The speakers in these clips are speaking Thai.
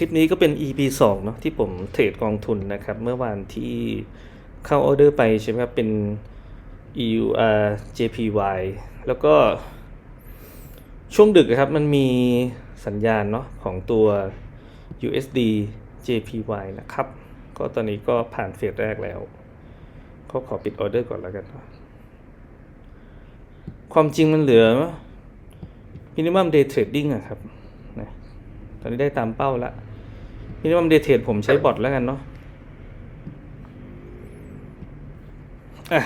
ลิปนี้ก็เป็น EP 2เนาะที่ผมเทรดกองทุนนะครับ เมื่อวานที่เข้าออเดอร์ไปใช่ไหมครับ เป็น EUR JPY แล้วก็ช่วงดึกอะครับมันมีสัญญาณเนาะของตัว USD JPY นะครับ ก็ตอนนี้ก็ผ่านเฟสแรกแล้ว ก็ขอปิดออเดอร์ก่อนแล้วกัน ความจริงมันเหลือ minimum day trading อะครับ ตอนนี้ได้ตามเป้าละ minimum day trade ผมใช้บอทแล้วกันเนาะอะ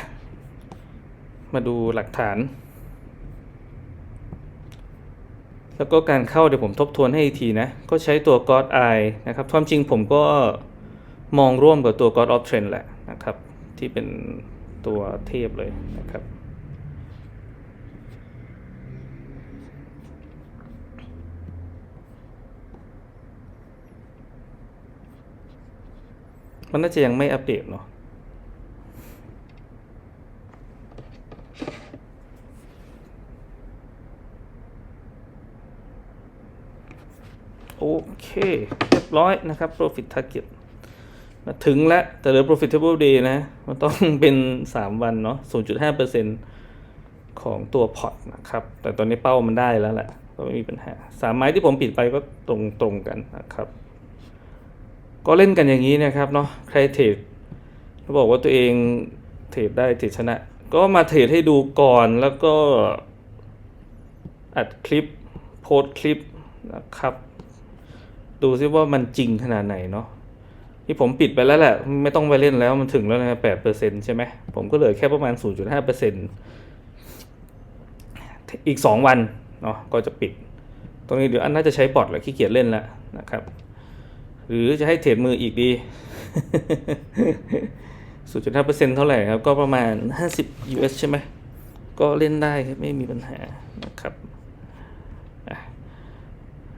มาดูหลักฐาน แล้วก็การเข้าเดี๋ยวผมทบทวนให้อีกทีนะ ก็ใช้ตัว God Eye นะครับความจริงผมก็มองร่วมกับตัว God of Trend แหละนะครับ ที่เป็นตัวเทพเลยนะครับ มันน่าจะยังไม่อัปเดตเนาะโอเค เรียบร้อยนะครับ profit target มาถึงแล้ว แต่เหลือ profitable day นะ มันต้องเป็น 3 วันเนาะ0.5%ของตัวพอร์ตนะครับ แต่ตอนนี้เป้ามันได้แล้วแหละ ก็ไม่มีปัญหา สามไม้ที่ผมปิดไปก็ตรงตรงกันนะครับ ก็เล่นกันอย่างนี้นะครับเนาะใครเทรดเขาบอกว่าตัวเองเทรดได้เทรดชนะ ก็มาเทรดให้ดูก่อนแล้วก็อัดคลิปโพสต์คลิปนะครับ ดูซิว่ามันจริงขนาดไหนเนาะที่ผมปิดไปแล้วแหละ ไม่ต้องไปเล่นแล้วมันถึงแล้วนะแปดเปอร์เซ็นใช่ไหมผมก็เหลือแค่ประมาณศูนย์จุดห้าเปอร์เซ็นอีกสองวันเนาะก็จะปิด ตรงนี้เดี๋ยวอันน่าจะใช้บอทแหละขี้เกียจเล่นแล้วนะครับ หรือจะให้เทรดมืออีกดีศูนย์จุดห้าเปอร์เซ็นเท่าไหร่ครับ ก็ประมาณห้าสิบ US ใช่ไหม ก็เล่นได้ครับ ไม่มีปัญหานะครับอ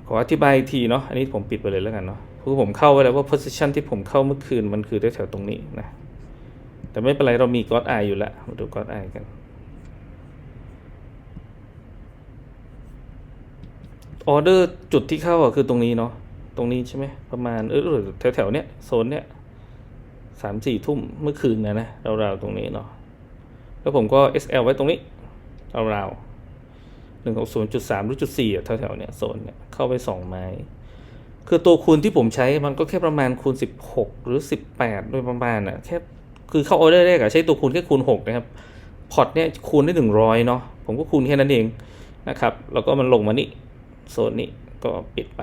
ขออธิบายอีกทีเนาะ อันนี้ผมปิดไปเลยแล้วกันเนาะคือผมเข้าไว้แล้วว่า position ที่ผมเข้าเมื่อคืนมันคือแถวๆตรงนี้นะ แต่ไม่เป็นไรเรามี God Eye อยู่แล้ว มาดู God Eye กัน ออเดอร์จุดที่เข้าคือตรงนี้เนาะ ตรงนี้ใช่ไหมประมาณเออแถวๆเนี้ยโซนเนี้ยสามสี่ทุ่มเมื่อคืนนะนะราวๆตรงนี้เนาะแล้วผมก็ SL ไว้ตรงนี้ราวๆหนึ่งของศูนย์จุดสามหรือจุดสี่แถวๆเนี้ยโซนเนี้ยเข้าไปสองไม้ คือตัวคูณที่ผมใช้มันก็แค่ประมาณคูณสิบหกหรือสิบแปดโดยประมาณอะแค่คือเข้าออเดอร์แรกอะใช้ตัวคูณแค่คูณหกนะครับพอร์ตเนี่ยคูณได้หนึ่งร้อยเนาะผมก็คูณแค่นั้นเองนะครับแล้วก็มันลงมานี่โซนนี้ก็ปิดไป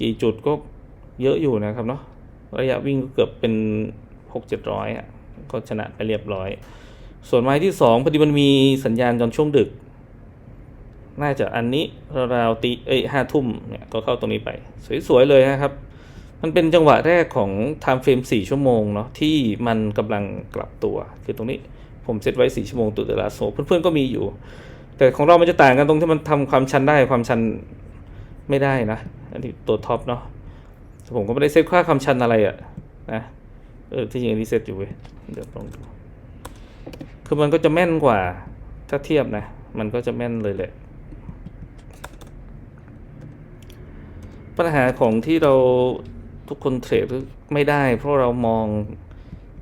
กี่จุดก็เยอะอยู่นะครับเนาะระยะวิ่งก็เกือบเป็นหกเจ็ดร้อยอะก็ชนะไปเรียบร้อย ส่วนไม้ที่สองพอดีมันมีสัญญาณตอนช่วงดึก น่าจะอันนี้ราวตีเอ้ยห้าทุ่มเนี่ยก็เข้าตรงนี้ไป สวย ๆ เลยนะครับ มันเป็นจังหวะแรกของ time frame 4ชั่วโมงเนาะที่มันกำลังกลับตัว คือตรงนี้ผมเซตไว้ 4 ชั่วโมงตัวเดลาโซเพื่อนๆก็มีอยู่ แต่ของเรามันจะต่างกันตรงที่มันทำความชันได้ความชันไม่ได้นะ อันนี้ตัวท็อปเนาะแต่ผมก็ไม่ได้เซตค่าความชันอะไรอะนะเออที่จริงอันนี้เซตอยู่เว้ยเดี๋ยวลองดูคือมันก็จะแม่นกว่าถ้าเทียบนะ มันก็จะแม่นเลยแหละ ปัญหาของที่เราทุกคนเทรดไม่ได้ เพราะเรามอง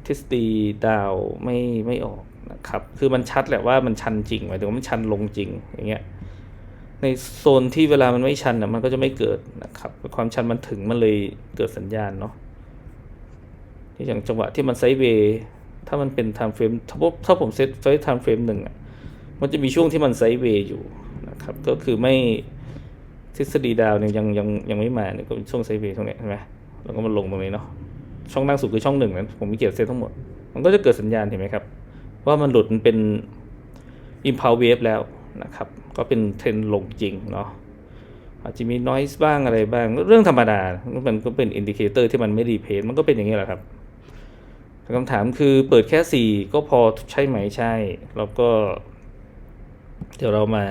ทฤษฎีดาวไม่ไม่ออกนะครับ คือมันชัดแหละว่ามันชันจริงหมายถึงว่ามันชันลงจริงอย่างเงี้ย ในโซนที่เวลามันไม่ชันนะมันก็จะไม่เกิดนะครับ ความชันมันถึงมันเลยเกิดสัญญาณเนาะที่อย่างจังหวะที่มันไซด์เวย์ถ้ามันเป็น time frame ถ้าผมถ้าผมเซตไว้ time frame หนึ่งอะมันจะมีช่วงที่มันไซด์เวย์อยู่นะครับก็คือไม่ทฤษฎีดาวเนี่ยยังยังยังไม่มาเนี่ยก็เป็นช่วงไซด์เวย์ตรงเนี้ยใช่ไหมแล้วก็มันลงตรงนี้เนาะช่องล่างสุดคือช่องหนึ่งนั้นผมมีเกียรเซตทั้งหมด มันก็จะเกิดสัญญาณเห็นไหมครับ ว่ามันหลุดมันเป็น impulse wave แล้วนะครับ ก็เป็นเทรนลงจริงเนาะอาจจะมี noise บ้างอะไรบ้าง เรื่องธรรมดา มันก็เป็นอินดิเคเตอร์ที่มันไม่รีเพนมันก็เป็นอย่างนี้แหละครับคำถามคือเปิดแค่ 4 ก็พอใช่ไหมใช่ แล้วก็ เดี๋ยวเรามา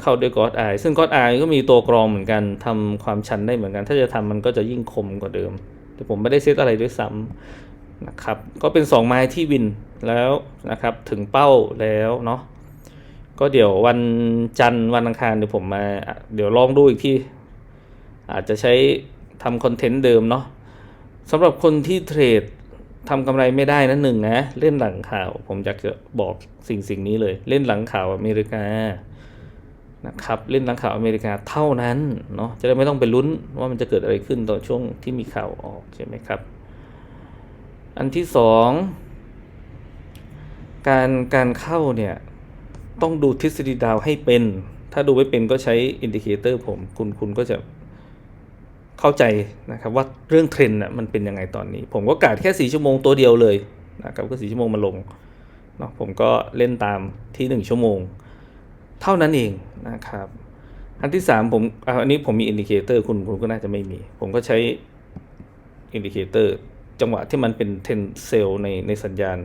เข้าด้วย God Eye ซึ่ง God Eye ก็มีตัวกรองเหมือนกันทำความชันได้เหมือนกัน ถ้าจะทำมันก็จะยิ่งคมกว่าเดิม แต่ผมไม่ได้เซตอะไรด้วยซ้ำนะครับ ก็เป็น 2 ไม้ที่วินแล้วนะครับ ถึงเป้าแล้วเนาะ ก็เดี๋ยววันจันทร์วันอังคารเดี๋ยวผมมา เดี๋ยวลองดูอีกที่ อาจจะใช้ทำคอนเทนต์เดิมเนาะสำหรับคนที่เทรดทำกำไรไม่ได้นะหนึ่งนะ เล่นหลังข่าว ผมอยากจะบอกสิ่งสิ่งนี้เลย เล่นหลังข่าวอเมริกานะครับเล่นหลังข่าวอเมริกาเท่านั้นเนาะจะได้ไม่ต้องไปลุ้นว่ามันจะเกิดอะไรขึ้นตอนช่วงที่มีข่าวออกใช่ไหมครับ อันที่สองการการเข้าเนี่ย ต้องดูทฤษฎีดาวให้เป็น ถ้าดูไม่เป็นก็ใช้อินดิเคเตอร์ผมคุณคุณก็จะเข้าใจนะครับว่าเรื่องเทรนด์น่ะมันเป็นยังไงตอนนี้ ผมก็กาดแค่ 4 ชั่วโมงตัวเดียวเลยนะครับก็ 4 ชั่วโมงมาลงเนาะผมก็เล่นตามที่ 1 ชั่วโมง เท่านั้นเองนะครับอันที่ 3 ผมอันนี้ผมมีอินดิเคเตอร์คุณคุณก็น่าจะไม่มี ผมก็ใช้อินดิเคเตอร์จังหวะที่มันเป็นเทรนเซลในในสัญญาณ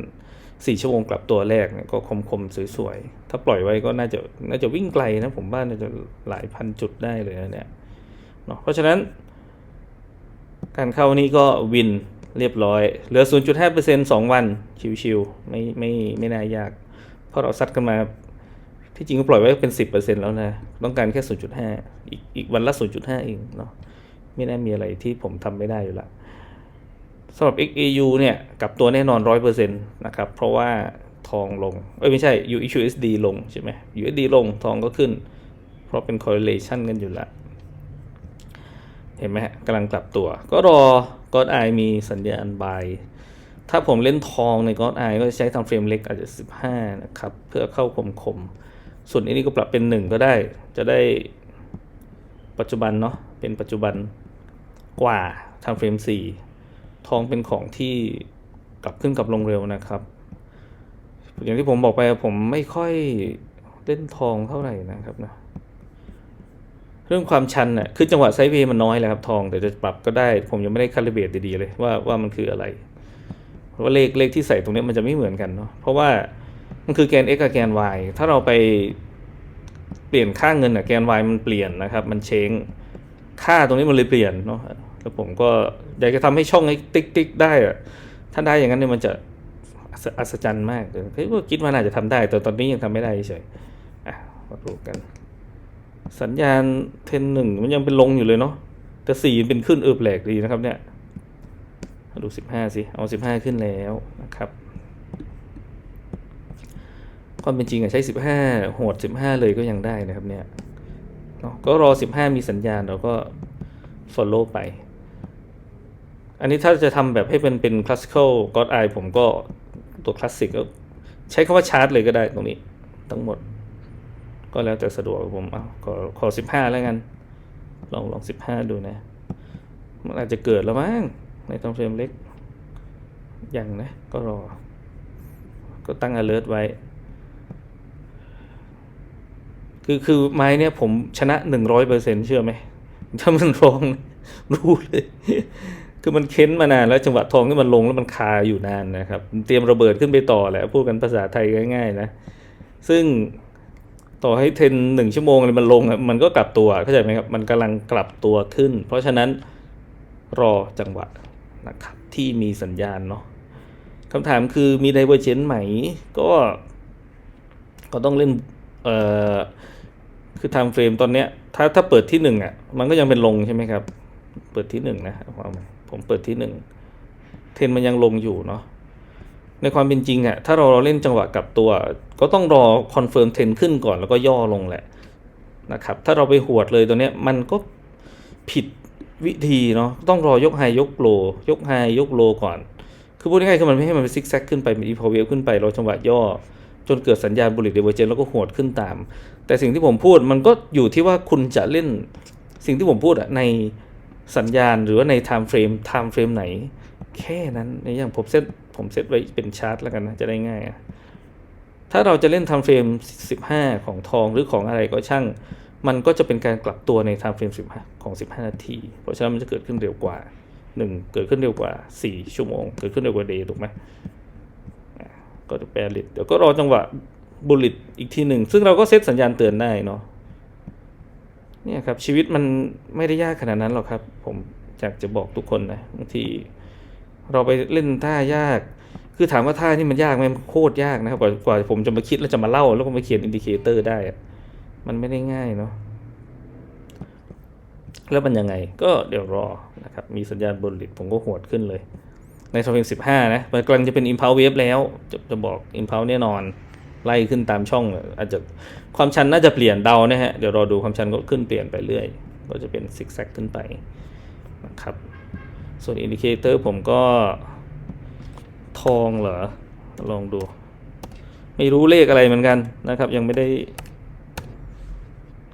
4ชั่วโมงกลับตัวแรกเนี่ยก็คมคมๆสวยๆ ถ้าปล่อยไว้ก็น่าจะน่าจะวิ่งไกลนะผมว่าน่าจะหลายพันจุดได้เลยนะเนี่ยเนาะเพราะฉะนั้นการเข้านี่ก็วินเรียบร้อย เหลือ 0.5% 2 วัน ชิวๆ ไม่ไม่ไม่น่ายาก เพราะเราซัดกันมา ที่จริงก็ปล่อยไว้เป็น 10%แล้วนะ ต้องการแค่ 0.5 อีกอีกวันละ 0.5 เองเนาะไม่น่ามีอะไรที่ผมทำไม่ได้อยู่ละ สำหรับ XAU เนี่ยกับตัวแน่นอน 100%นะครับ เพราะว่าทองลง เอ้ย ไม่ใช่ USD ลงใช่ไหม USD ลงทองก็ขึ้น เพราะเป็น correlation กันอยู่ละเห็นไหมฮะกำลังกลับตัว ก็รอ God Eye มีสัญญาณ buy ถ้าผมเล่นทองใน God Eye ก็จะใช้ทำเฟรมเล็กอาจจะ 15 นะครับ เพื่อเข้าคมคม ส่วนอันนี้ก็ปรับเป็น 1 ก็ได้ จะได้ปัจจุบันเนาะ เป็นปัจจุบันกว่าทำเฟรม 4 ทองเป็นของที่กลับขึ้นกลับลงเร็วนะครับ อย่างที่ผมบอกไปผมไม่ค่อยเล่นทองเท่าไหร่นะครับนะเรื่องความชันน่ะคือจังหวะไซด์เวย์มันน้อยแหละครับทองแต่จะปรับก็ได้ ผมยังไม่ได้คาลิเบตดีๆเลยว่าว่ามันคืออะไร เพราะว่าเลขเลขที่ใส่ตรงนี้มันจะไม่เหมือนกันเนาะเพราะว่ามันคือแกน x กับแกน y ถ้าเราไปเปลี่ยนค่าเงินอะแกน y มันเปลี่ยนนะครับ มันเชงค่าตรงนี้มันเลยเปลี่ยนเนาะ แล้วผมก็อยากจะทำให้ช่องให้ติ๊กติ๊กได้อะถ้าได้อย่างนั้นเนี่ยมันจะอัศจรรย์มากเลยเฮ้ยคิดว่าน่าจะทำได้ แต่ตอนนี้ยังทำไม่ได้เฉยอะมาดูกัน สัญญาณเทนหนึ่งมันยังเป็นลงอยู่เลยเนาะแต่สี่เป็นขึ้นเออแปลกดีนะครับเนี่ยมาดูสิบห้าสิ เอาสิบห้าขึ้นแล้วนะครับความเป็นจริงอะใช้สิบห้าโหดสิบห้าเลยก็ยังได้นะครับเนี่ยก็รอสิบห้ามีสัญญาณเราก็ follow ไป อันนี้ถ้าจะทำแบบให้เป็นเป็น classical god eye ผมก็ตัวคลาสสิกก็ใช้คำว่าชาร์จเลยก็ได้ตรงนี้ ทั้งหมด ก็แล้วแต่สะดวกผมเอาขอขอสิบห้าแล้วกัน ลองลองสิบห้าดูนะ มันอาจจะเกิดแล้วมั้งในตองเฟรมเล็กยังนะ ก็รอ ก็ตั้ง alert ไว้ คือคือไม้เนี่ยผมชนะหนึ่งร้อยเปอร์เซ็นเชื่อไหม ถ้ามันรองรู้เลย คือมันเค้นมานานแล้วจังหวะทองที่มันลงแล้วมันคาอยู่นานนะครับ เตรียมระเบิดขึ้นไปต่อแหละพูดกันภาษาไทยง่ายๆนะ ซึ่งต่อให้เทนหนึ่งชั่วโมงเลยมันลงมันก็กลับตัวเข้าใจไหมครับมันกำลังกลับตัวขึ้น เพราะฉะนั้นรอจังหวะนะครับที่มีสัญญาณเนาะคำถามคือมี d i v e r g e n c e ไหมก็ก็ต้องเล่นเอ่อคือไทม์เฟรมตอนเนี้ยถ้าถ้าเปิดที่หนึ่งอะมันก็ยังเป็นลงใช่ไหมครับ เปิดที่หนึ่งนะเอาใหม ผมเปิดที่หนึ่งเทรนมันยังลงอยู่เนาะในความเป็นจริงอะถ้าเราเราเล่นจังหวะกลับตัว ก็ต้องรอคอนเฟิร์มเทรนขึ้นก่อนแล้วก็ย่อลงแหละนะครับ ถ้าเราไปหวดเลยตัวเนี้ยมันก็ผิดวิธีเนาะต้องรอยกไฮยกโล ยกไฮยกโลก่อน คือพูดง่ายๆคือมันไม่ให้มันไปซิกแซกขึ้นไปมีพอเวลขึ้นไปเราจังหวะย่อ จนเกิดสัญญาณบุลลิตเดเวอร์เจนแล้วก็หวดขึ้นตาม แต่สิ่งที่ผมพูดมันก็อยู่ที่ว่าคุณจะเล่นสิ่งที่ผมพูดอะใน สัญญาณหรือว่าในไทม์เฟรมไทม์เฟรมไหน แค่นั้นในอย่างผมเซตผมเซตไว้เป็นชาร์ตแล้วกันนะ จะได้ง่ายอะถ้าเราจะเล่นไทม์เฟรม15 ของทองหรือของอะไรก็ช่าง มันก็จะเป็นการกลับตัวในไทม์เฟรม15 ของ 15 นาที เพราะฉะนั้นมันจะเกิดขึ้นเร็วกว่า 1 เกิดขึ้นเร็วกว่า 4 ชั่วโมง เกิดขึ้นเร็วกว่าเดย์ถูกไหมก็จะแปรลิตเดี๋ยวก็รอจังหวะบุลลิตอีกทีหนึ่ง ซึ่งเราก็เซตสัญญาณเตือนได้เนาะ เนี่ยครับชีวิตมันไม่ได้ยากขนาดนั้นหรอกครับ ผมอยากจะบอกทุกคนนะบางทีเราไปเล่นท่ายาก คือถามว่าท่านี่มันยากไหมโคตรยากนะครับ กว่าผมจะมาคิดแล้วจะมาเล่า แล้วก็มาเขียนอินดิเคเตอร์ได้ มันไม่ได้ง่ายเนาะแล้วมันยังไงก็เดี๋ยวรอนะครับ มีสัญญาณบนหลิดผมก็หวดขึ้นเลย ในทวินสิบห้านะมันกำลังจะเป็น impulse wave แล้ว จะจะบอก impulse แน่นอน ไล่ขึ้นตามช่อง อาจจะความชันน่าจะเปลี่ยนเดานะฮะ เดี๋ยวรอดูความชันก็ขึ้นเปลี่ยนไปเรื่อย ก็จะเป็นซิกแซกขึ้นไปนะครับ ส่วนอินดิเคเตอร์ผมก็ทองเหรอ ลองดู ไม่รู้เลขอะไรเหมือนกันนะครับ ยังไม่ได้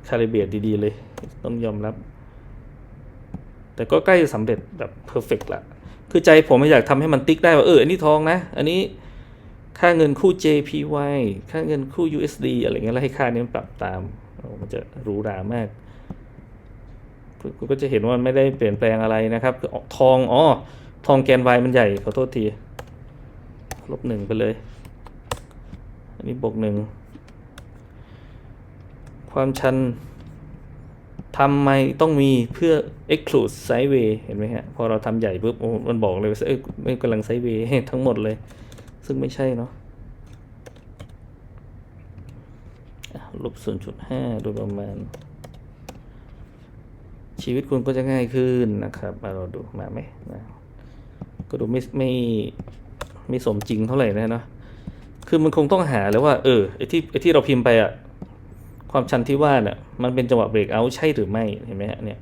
คาลิเบรตดีๆเลย ต้องยอมรับ แต่ก็ใกล้จะสำเร็จแบบเพอร์เฟกต์ละ คือใจผมอยากทำให้มันติ๊กได้ว่า เออ อันนี้ทองนะ อันนี้ ค่าเงินคู่ JPY ค่าเงินคู่ USD อะไรเงี้ยแล้วให้ค่านี้มันปรับตาม มันจะหรูหรามากคุณก็จะเห็นว่าไม่ได้เปลี่ยนแปลงอะไรนะครับทองอ๋อทองแกน Y มันใหญ่ ขอโทษที ลบหนึ่งไปเลย อันนี้บวกหนึ่ง ความชันทำไมต้องมีเพื่อ exclude sideway เห็นไหมฮะ พอเราทำใหญ่ปุ๊บมันบอกเลยว่าเอ้ยไม่กำลัง sideway ทั้งหมดเลย ซึ่งไม่ใช่เนาะลบ 0.5 โดยประมาณ ชีวิตคุณก็จะง่ายขึ้นนะครับมาเราดูมาไหมนะก็ดูไม่ไม่ไม่สมจริงเท่าไหร่นะเนาะคือมันคงต้องหาแล้วว่า เออไอที่ไอที่เราพิมพ์ไปอะความชันที่ว่าเนี่ยมันเป็นจังหวะเบรกเอาใช่หรือไม่เห็นไหมฮะเนี่ย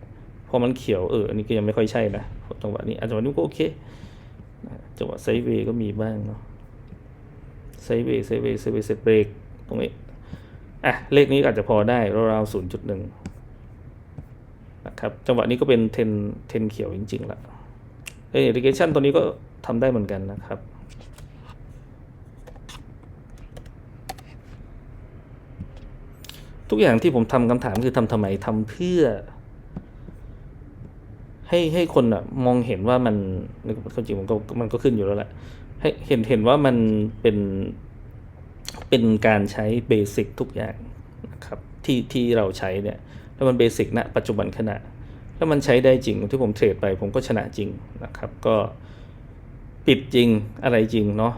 พอมันเขียวเอออันนี้ก็ยังไม่ค่อยใช่นะจังหวะนี้อะจังหวะนี้ก็โอเคจังหวะไซเวย์ก็มีบ้างเนาะ ไซเวย์ไซเวย์ไซเวย์เสร็จเบรกตรงนี้ อะ เลขนี้อาจจะพอได้ราวๆศูนย์จุดหนึ่งนะครับ จังหวะนี้ก็เป็นเทนเทนเขียวจริงๆละเออ irrigation ตัวนี้ก็ทำได้เหมือนกันนะครับทุกอย่างที่ผมทำคำถามคือทำทำไมทำเพื่อ ให้ให้คนอะมองเห็นว่ามันในี่ก็จริงมันก็มันก็ขึ้นอยู่แล้วแหละ เห็นเห็นว่ามันเป็นเป็นการใช้เบสิกทุกอย่างนะครับที่ที่เราใช้เนี่ยแล้วมันเบสิกณปัจจุบันขณะ แล้วมันใช้ได้จริงที่ผมเทรดไปผมก็ชนะจริงนะครับ ก็ปิดจริงอะไรจริงเนาะ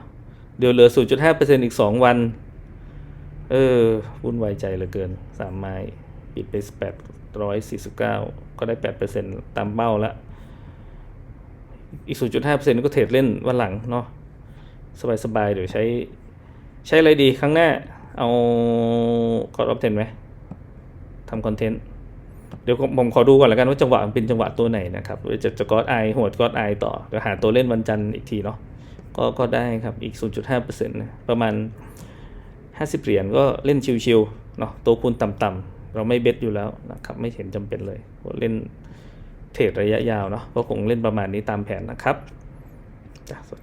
เดี๋ยวเหลือ 0.5%อีก 2 วัน เออวุ่นวายใจเหลือเกิน 3 ไม้ ปิดไป 849 ก็ได้ 8%ตามเป้าละอีก 0.5%ก็เทรดเล่นวันหลังเนาะ สบายๆเดี๋ยวใช้ ใช้อะไรดีครั้งหน้า เอากดออฟเทนไหมทำคอนเทนต์ เดี๋ยวผมขอดูก่อนแล้วกันว่าจังหวะมันเป็นจังหวะตัวไหนนะครับจะจะกอดไอหัวกอดไอต่อเดี๋ยวหาตัวเล่นวันจันทร์อีกทีเนาะก็ก็ได้ครับอีก 0.5%นะประมาณ 50 เหรียญก็เล่นชิวๆเนาะตัวคูณต่ำๆเราไม่เบ็ดอยู่แล้วนะครับไม่เห็นจำเป็นเลยเล่นเทรดระยะยาวเนาะก็คงเล่นประมาณนี้ตามแผนนะครับจ้ะสวัสดี